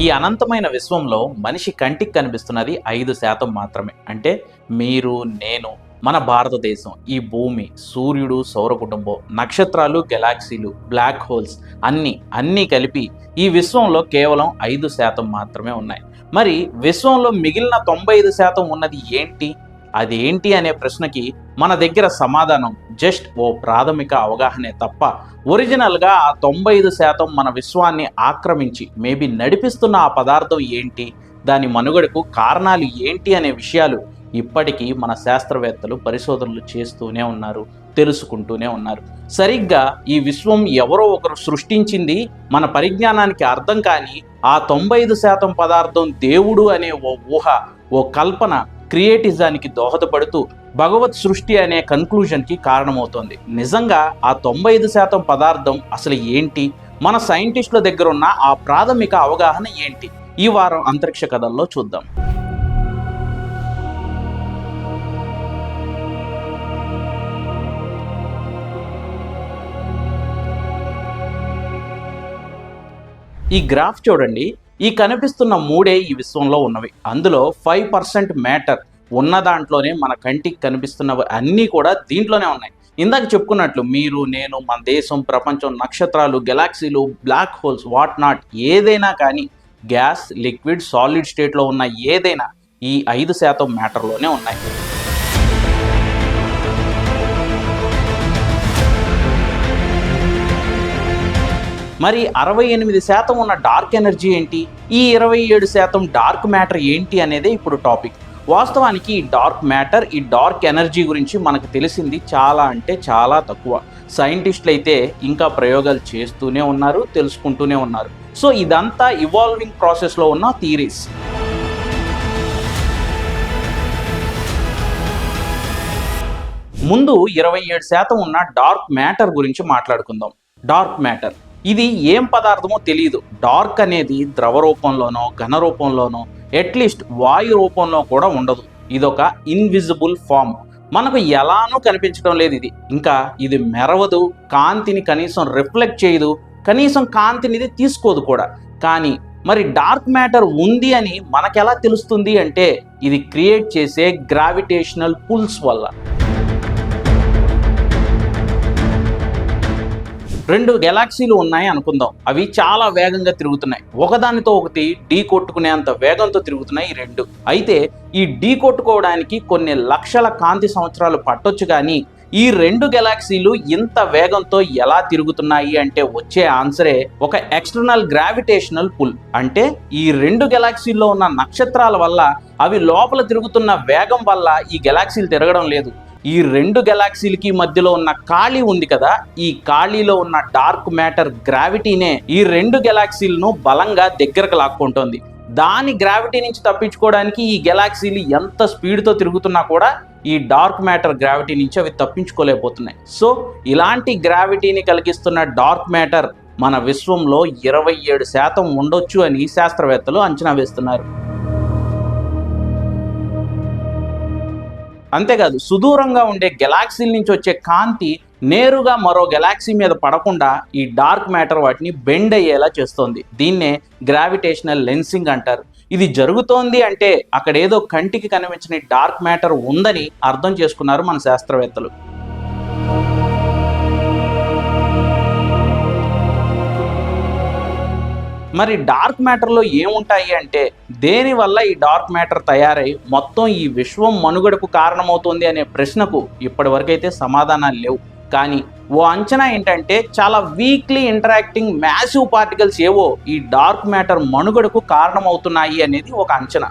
ఈ అనంతమైన విశ్వంలో మనిషి కంటికి కనిపిస్తున్నది ఐదు శాతం మాత్రమే. అంటే మీరు నేను మన భారతదేశం ఈ భూమి సూర్యుడు సౌర కుటుంబం నక్షత్రాలు గెలాక్సీలు బ్లాక్ హోల్స్ అన్నీ అన్నీ కలిపి ఈ విశ్వంలో కేవలం ఐదు శాతం మాత్రమే ఉన్నాయి. మరి విశ్వంలో మిగిలిన తొంభై ఐదు శాతం ఉన్నది ఏంటి? అది ఏంటి అనే ప్రశ్నకి మన దగ్గర సమాధానం జస్ట్ ఓ ప్రాథమిక అవగాహనే తప్ప ఒరిజినల్గా ఆ తొంభై ఐదు శాతం మన విశ్వాన్ని ఆక్రమించి మేబీ నడిపిస్తున్న ఆ పదార్థం ఏంటి? దాని మనుగడకు కారణాలు ఏంటి అనే విషయాలు ఇప్పటికీ మన శాస్త్రవేత్తలు పరిశోధనలు చేస్తూనే ఉన్నారు తెలుసుకుంటూనే ఉన్నారు. సరిగ్గా ఈ విశ్వం ఎవరో ఒకరు సృష్టించింది మన పరిజ్ఞానానికి అర్థం కాని ఆ తొంభై ఐదు శాతం పదార్థం దేవుడు అనే ఓ ఊహ ఓ కల్పన క్రియేటిజానికి దోహదపడుతూ భగవత్ సృష్టి అనే కన్క్లూజన్కి కారణమవుతోంది. నిజంగా ఆ తొంభై ఐదు శాతం పదార్థం అసలు ఏంటి? మన సైంటిస్టుల దగ్గర ఉన్న ఆ ప్రాథమిక అవగాహన ఏంటి? ఈ వారం అంతరిక్ష కథల్లో చూద్దాం. ఈ గ్రాఫ్ చూడండి. ఈ కనిపిస్తున్న మూడే ఈ విశ్వంలో ఉన్నవి. అందులో ఫైవ్ పర్సెంట్ మ్యాటర్ ఉన్న దాంట్లోనే మన కంటికి కనిపిస్తున్నవి అన్నీ కూడా దీంట్లోనే ఉన్నాయి. ఇందాక చెప్పుకున్నట్లు మీరు నేను మన దేశం ప్రపంచం నక్షత్రాలు గెలాక్సీలు బ్లాక్ హోల్స్ వాట్ నాట్ ఏదైనా కానీ గ్యాస్ లిక్విడ్ సాలిడ్ స్టేట్లో ఉన్న ఏదైనా ఈ ఐదు శాతం మ్యాటర్లోనే ఉన్నాయి. మరి అరవై ఎనిమిది శాతం ఉన్న డార్క్ ఎనర్జీ ఏంటి? ఈ ఇరవై ఏడు శాతం డార్క్ మ్యాటర్ ఏంటి అనేదే ఇప్పుడు టాపిక్. వాస్తవానికి ఈ డార్క్ మ్యాటర్ ఈ డార్క్ ఎనర్జీ గురించి మనకు తెలిసింది చాలా అంటే చాలా తక్కువ. సైంటిస్టులు అయితే ఇంకా ప్రయోగాలు చేస్తూనే ఉన్నారు తెలుసుకుంటూనే ఉన్నారు. సో ఇదంతా ఇవాల్వింగ్ ప్రాసెస్లో ఉన్న థీరీస్ ముందు ఇరవై ఏడు శాతం ఉన్న డార్క్ మ్యాటర్ గురించి మాట్లాడుకుందాం. Dark matter. ఇది ఏం పదార్థమో తెలియదు డార్క్ అనేది ద్రవ రూపంలోనో ఘన రూపంలోనో అట్లీస్ట్ వాయు రూపంలో కూడా ఉండదు. ఇదొక ఇన్విజిబుల్ ఫామ్ మనకు ఎలానూ కనిపించడం లేదు ఇది. ఇంకా ఇది మెరవదు కాంతిని కనీసం రిఫ్లెక్ట్ చేయదు కనీసం కాంతిని ఇది తీసుకోదు కూడా. కానీ మరి డార్క్ మ్యాటర్ ఉంది అని మనకెలా తెలుస్తుంది అంటే ఇది క్రియేట్ చేసే గ్రావిటేషనల్ పుల్స్ వల్ల. రెండు గెలాక్సీలు ఉన్నాయి అనుకుందాం. అవి చాలా వేగంగా తిరుగుతున్నాయి. ఒకదానితో ఒకటి ఢీ కొట్టుకునేంత వేగంతో తిరుగుతున్నాయి ఈ రెండు. అయితే ఈ ఢీ కొట్టుకోవడానికి కొన్ని లక్షల కాంతి సంవత్సరాలు పట్టొచ్చు కానీ ఈ రెండు గెలాక్సీలు ఇంత వేగంతో ఎలా తిరుగుతున్నాయి అంటే వచ్చే ఆన్సరే ఒక ఎక్స్టర్నల్ గ్రావిటేషనల్ పుల్. అంటే ఈ రెండు గెలాక్సీల్లో ఉన్న నక్షత్రాల వల్ల అవి లోపల తిరుగుతున్న వేగం వల్ల ఈ గెలాక్సీలు తిరగడం లేదు. ఈ రెండు గెలాక్సీలకి మధ్యలో ఉన్న ఖాళీ ఉంది కదా ఈ ఖాళీలో ఉన్న డార్క్ మ్యాటర్ గ్రావిటీనే ఈ రెండు గెలాక్సీలను బలంగా దగ్గరకు లాక్కుంటోంది. దాని గ్రావిటీ నుంచి తప్పించుకోవడానికి ఈ గెలాక్సీలు ఎంత స్పీడ్తో తిరుగుతున్నా కూడా ఈ డార్క్ మ్యాటర్ గ్రావిటీ నుంచి అవి తప్పించుకోలేకపోతున్నాయి. సో ఇలాంటి గ్రావిటీని కలిగిస్తున్న డార్క్ మ్యాటర్ మన విశ్వంలో ఇరవై ఏడు శాతం ఉండొచ్చు అని శాస్త్రవేత్తలు అంచనా వేస్తున్నారు. అంతేకాదు సుదూరంగా ఉండే గెలాక్సీల నుంచి వచ్చే కాంతి నేరుగా మరో గెలాక్సీ మీద పడకుండా ఈ డార్క్ మ్యాటర్ వాటిని బెండ్ అయ్యేలా చేస్తోంది. దీన్నే గ్రావిటేషనల్ లెన్సింగ్ అంటారు. ఇది జరుగుతోంది అంటే అక్కడ ఏదో కంటికి కనిపించని డార్క్ మ్యాటర్ ఉందని అర్థం చేసుకున్నారు మన శాస్త్రవేత్తలు. మరి డార్క్ మ్యాటర్లో ఏముంటాయి అంటే దేనివల్ల ఈ డార్క్ మ్యాటర్ తయారై మొత్తం ఈ విశ్వం మనుగడకు కారణమవుతుంది అనే ప్రశ్నకు ఇప్పటి వరకైతే సమాధానాలు లేవు. కానీ ఓ అంచనా ఏంటంటే చాలా వీక్లీ ఇంటరాక్టింగ్ మ్యాసివ్ పార్టికల్స్ ఏవో ఈ డార్క్ మ్యాటర్ మనుగడకు కారణమవుతున్నాయి అనేది ఒక అంచనా.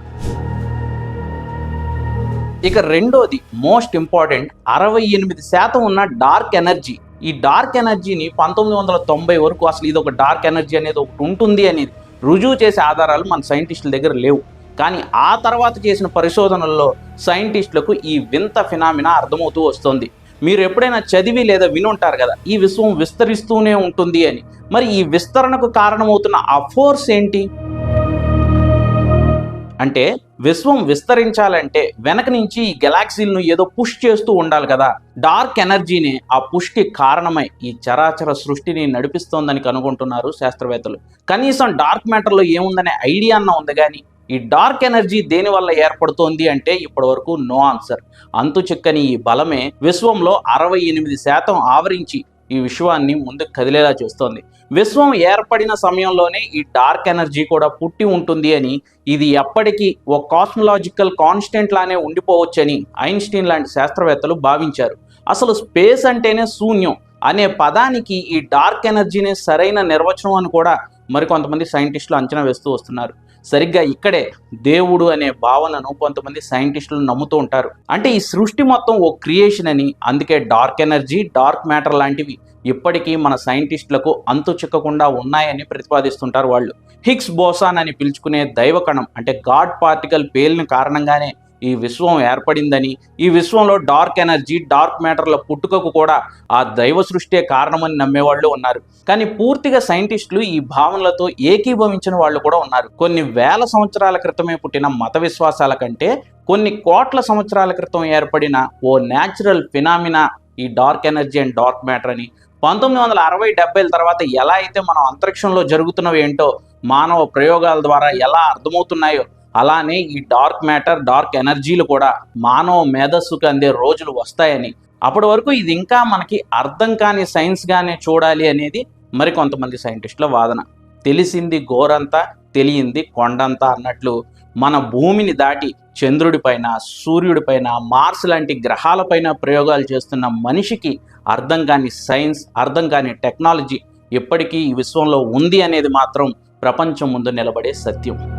ఇక రెండోది మోస్ట్ ఇంపార్టెంట్ అరవై ఎనిమిది శాతం ఉన్న డార్క్ ఎనర్జీ. ఈ డార్క్ ఎనర్జీని పంతొమ్మిది వందల తొంభై వరకు అసలు ఇది ఒక డార్క్ ఎనర్జీ అనేది ఒకటి ఉంటుంది అనేది రుజువు చేసే ఆధారాలు మన సైంటిస్టుల దగ్గర లేవు. కానీ ఆ తర్వాత చేసిన పరిశోధనల్లో సైంటిస్టులకు ఈ వింత ఫినామినా అర్థమవుతూ వస్తుంది. మీరు ఎప్పుడైనా చదివి లేదా విని ఉంటారు కదా ఈ విశ్వం విస్తరిస్తూనే ఉంటుంది అని. మరి ఈ విస్తరణకు కారణమవుతున్న ఆ ఫోర్స్ ఏంటి? అంటే విశ్వం విస్తరించాలంటే వెనక నుంచి ఈ గెలాక్సీలను ఏదో పుష్ చేస్తూ ఉండాలి కదా. డార్క్ ఎనర్జీని ఆ పుష్కి కారణమై ఈ చరాచర సృష్టిని నడిపిస్తోందని కనుగొంటున్నారు శాస్త్రవేత్తలు. కనీసం డార్క్ మ్యాటర్లో ఏముందనే ఐడియా అన్న ఉంది కానీ ఈ డార్క్ ఎనర్జీ దేని వల్ల ఏర్పడుతోంది అంటే ఇప్పటి వరకు నో ఆన్సర్. అంతు చిక్కని ఈ బలమే విశ్వంలో అరవై ఎనిమిది శాతం ఆవరించి ఈ విశ్వాన్ని ముందుకు కదిలేలా చేస్తోంది. విశ్వం ఏర్పడిన సమయంలోనే ఈ డార్క్ ఎనర్జీ కూడా పుట్టి ఉంటుంది అని ఇది ఎప్పటికీ ఒక కాస్మలాజికల్ కాన్స్టెంట్ లానే ఉండిపోవచ్చని ఐన్స్టీన్ లాంటి శాస్త్రవేత్తలు భావించారు. అసలు స్పేస్ అంటేనే శూన్యం అనే పదానికి ఈ డార్క్ ఎనర్జీనే సరైన నిర్వచనం అని కూడా మరికొంతమంది సైంటిస్టులు అంచనా వేస్తూ వస్తున్నారు. సరిగ్గా ఇక్కడే దేవుడు అనే భావనను కొంతమంది సైంటిస్టులు నమ్ముతూ ఉంటారు. అంటే ఈ సృష్టి మొత్తం ఓ క్రియేషన్ అని అందుకే డార్క్ ఎనర్జీ డార్క్ మ్యాటర్ లాంటివి ఇప్పటికీ మన సైంటిస్టులకు అంతు చిక్కకుండా ఉన్నాయని ప్రతిపాదిస్తుంటారు వాళ్ళు. హిగ్స్ బోసాన్ అని పిలుచుకునే దైవకణం అంటే గాడ్ పార్టికల్ పేలిన కారణంగానే ఈ విశ్వం ఏర్పడిందని ఈ విశ్వంలో డార్క్ ఎనర్జీ డార్క్ మ్యాటర్ల పుట్టుకకు కూడా ఆ దైవ సృష్టే కారణమని నమ్మేవాళ్ళు ఉన్నారు. కానీ పూర్తిగా సైంటిస్టులు ఈ భావనలతో ఏకీభవించిన వాళ్ళు కూడా ఉన్నారు. కొన్ని వేల సంవత్సరాల క్రితమే పుట్టిన మత విశ్వాసాల కంటే కొన్ని కోట్ల సంవత్సరాల క్రితం ఏర్పడిన ఓ న్యాచురల్ ఫినామినా ఈ dark energy and dark matter అని. పంతొమ్మిది వందల అరవై డెబ్బైల తర్వాత ఎలా అయితే మనం అంతరిక్షంలో జరుగుతున్నవి ఏంటో మానవ ప్రయోగాల ద్వారా ఎలా అర్థమవుతున్నాయో అలానే ఈ డార్క్ మ్యాటర్ డార్క్ ఎనర్జీలు కూడా మానవ మేధస్సుకు అందే రోజులు వస్తాయని. అప్పటి వరకు ఇది ఇంకా మనకి అర్థం కాని సైన్స్గానే చూడాలి అనేది మరి కొంతమంది సైంటిస్టుల వాదన. తెలిసింది గోరంతా తెలియంది కొండంతా అన్నట్లు మన భూమిని దాటి చంద్రుడిపైన సూర్యుడిపైన మార్స్ లాంటి గ్రహాలపైన ప్రయోగాలు చేస్తున్న మనిషికి అర్థం కాని సైన్స్ అర్థం కాని టెక్నాలజీ ఎప్పటికీ ఈ విశ్వంలో ఉంది అనేది మాత్రం ప్రపంచం ముందు నిలబడే సత్యం.